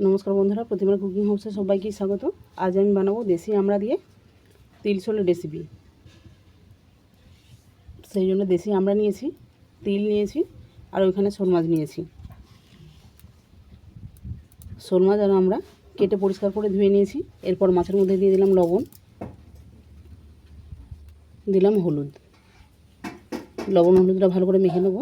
নমস্কার বন্ধুরা প্রতিমার কুকিং হাউসে সবাইকে স্বাগত। আজ আমি বানাবো দেশি আমড়া দিয়ে তিল ছোলের রেসিপি সেই জন্য দেশি আমড়া নিয়েছি, তিল নিয়েছি, আর ওইখানে শোল মাছ নিয়েছি। শোল মাছ আর আমরা কেটে পরিষ্কার করে ধুয়ে নিয়েছি, এরপর মাছের মধ্যে দিয়ে দিলাম লবণ, দিলাম হলুদ। লবণ হলুদটা ভালো করে মেখে নেব।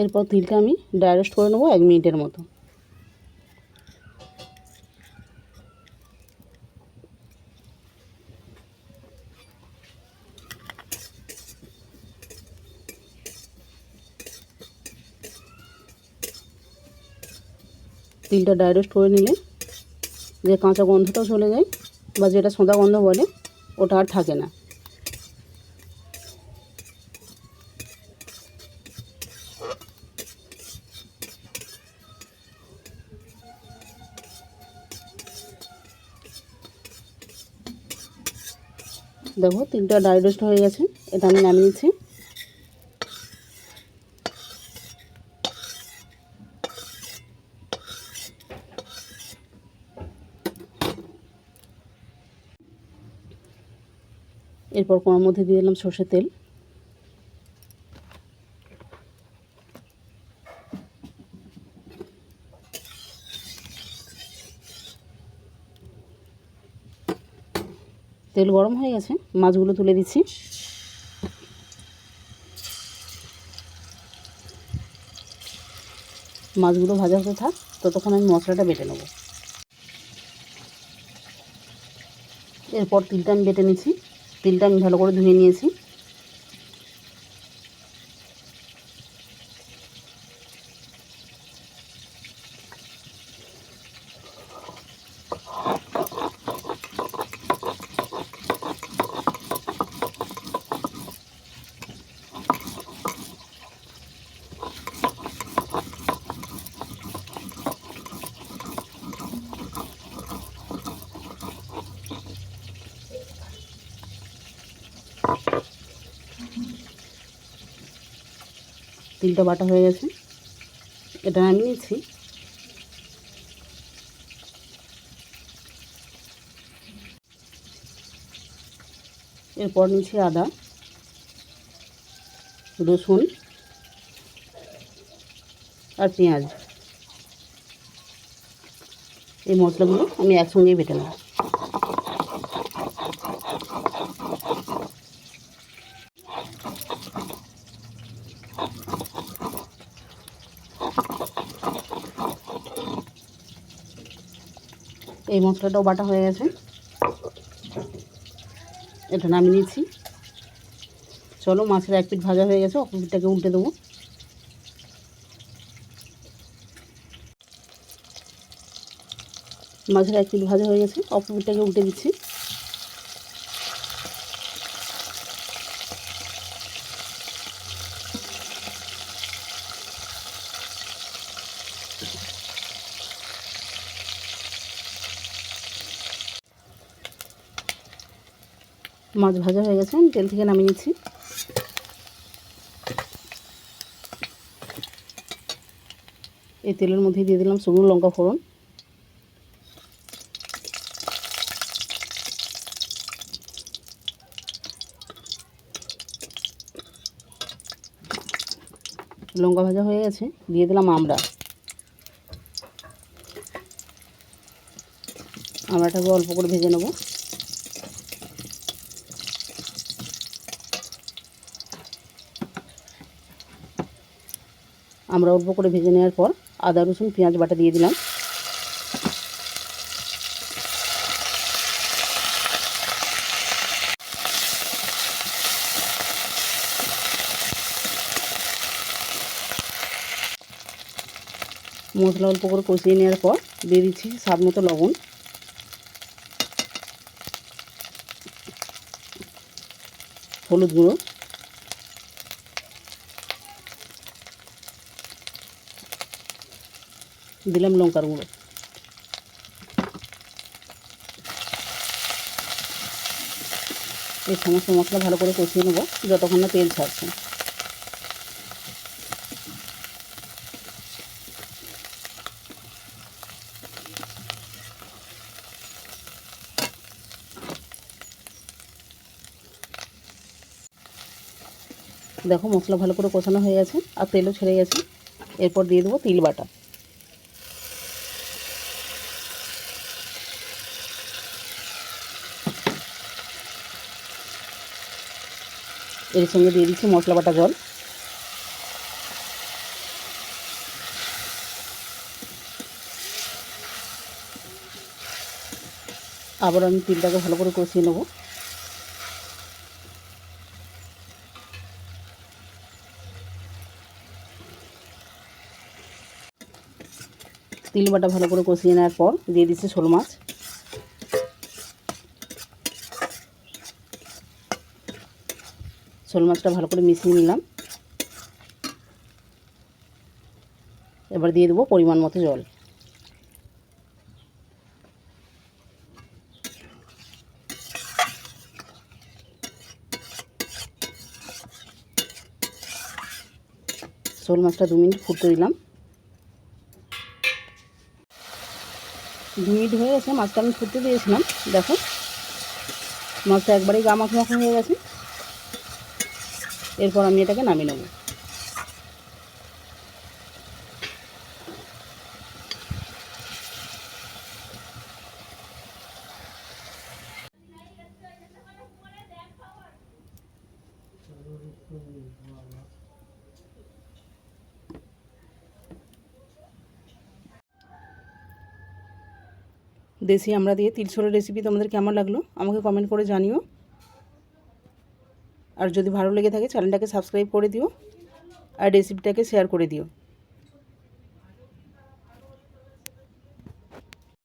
এরপর তিলটা আমি ডাইরেস্ট করে নেব এক মিনিটের মতো। তিলটা ডাইরেস্ট করে নিলে যে কাঁচা গন্ধটাও চলে যায় বা যেটা সোঁদা গন্ধ বলে, ওটা আর থাকে না। দেখো, তিনটা রোস্ট হয়ে গেছে, এটা আমি নামিয়ে নিচ্ছি। এরপর কোনার মধ্যে দিয়ে দিলাম সর্ষের তেল। তেল গরম হয়ে গেছে, মাছগুলো তুলে দিচ্ছি। মাছগুলো ভাজা হতে থাক, ততক্ষণ আমি মশলাটা বেটে নেব। এরপর তিলটা আমি বেটে নিয়েছি তিলটা আমি ভালো করে ধুয়ে নিয়েছি। তিলটা বাটা হয়ে গেছে। এটা নিচ্ছি। এরপর নিচ্ছি আদা, রসুন আর পেঁয়াজ। এই মশলাগুলো আমি একসঙ্গেই বেটে নেব। এই মশলাটাও বাটা হয়ে গেছে। এটা নামিয়ে নিচ্ছি। চলো, মাছের এক পিঠ ভাজা হয়ে গেছে, অপর পিঠটাকে উল্টে দেবো। মাছের এক পিঠ ভাজা হয়ে গেছে, অপর পিঠটাকে উল্টে দিচ্ছি। মাছ ভাজা হয়ে গেছে তেল থেকে নামিয়ে নিচ্ছি। এই তেলের মধ্যে দিয়ে দিলাম শুকনো লঙ্কা ফোড়ন। লঙ্কা ভাজা হয়ে গেছে, দিয়ে দিলাম আমড়া আমড়াটাকে অল্প করে ভেজে নেব। আমরা অল্প করে ভেজে নেওয়ার পর আদা, রসুন, পেঁয়াজ বাটা দিয়ে দিলাম। মশলা অল্প করে কষিয়ে নেওয়ার পর দিয়ে দিচ্ছি স্বাদ মতো লবণ। হলুদ গুঁড়ো। দিলাম লঙ্কার গুঁড়ো। এই সমস্ত মশলা ভালো করে কষিয়ে নেব, যতক্ষণ না তেল ছাড়ছে। দেখো মশলা ভালো করে কষানো হয়ে গেছে, আর তেলও ছেড়ে গেছে। এরপর দিয়ে দেবো তিল বাটা। এর সঙ্গে দিয়ে দিচ্ছি মশলা বাটা জল। আবার আমি তিলটাকে ভালো করে কষিয়ে নেব। তিল বাটা ভালো করে কষিয়ে নেওয়ার পর দিয়ে দিচ্ছি শোল মাছ। শোল মাছটা ভালো করে মিশিয়ে নিলাম। এবার দিয়ে দেবো পরিমাণ মতো জল। শোল মাছটা দু মিনিট ফুটতে দিলাম। দু মিনিট হয়ে গেছে, মাছটা আমি ফুটতে দিয়েছিলাম। দেখো, মাছটা একবারেই গা মাখো মাখো হয়ে গেছে। এরপর আমি এটাকে নামিয়ে নেব। দেশি আমরা দিয়ে তিলসরের রেসিপি তোমাদের কেমন লাগল? আমাকে কমেন্ট করে জানিও। আর যদি ভালো লেগে থাকে চ্যানেলটাকে সাবস্ক্রাইব করে দিও আর রেসিপিটাকে শেয়ার করে দিও।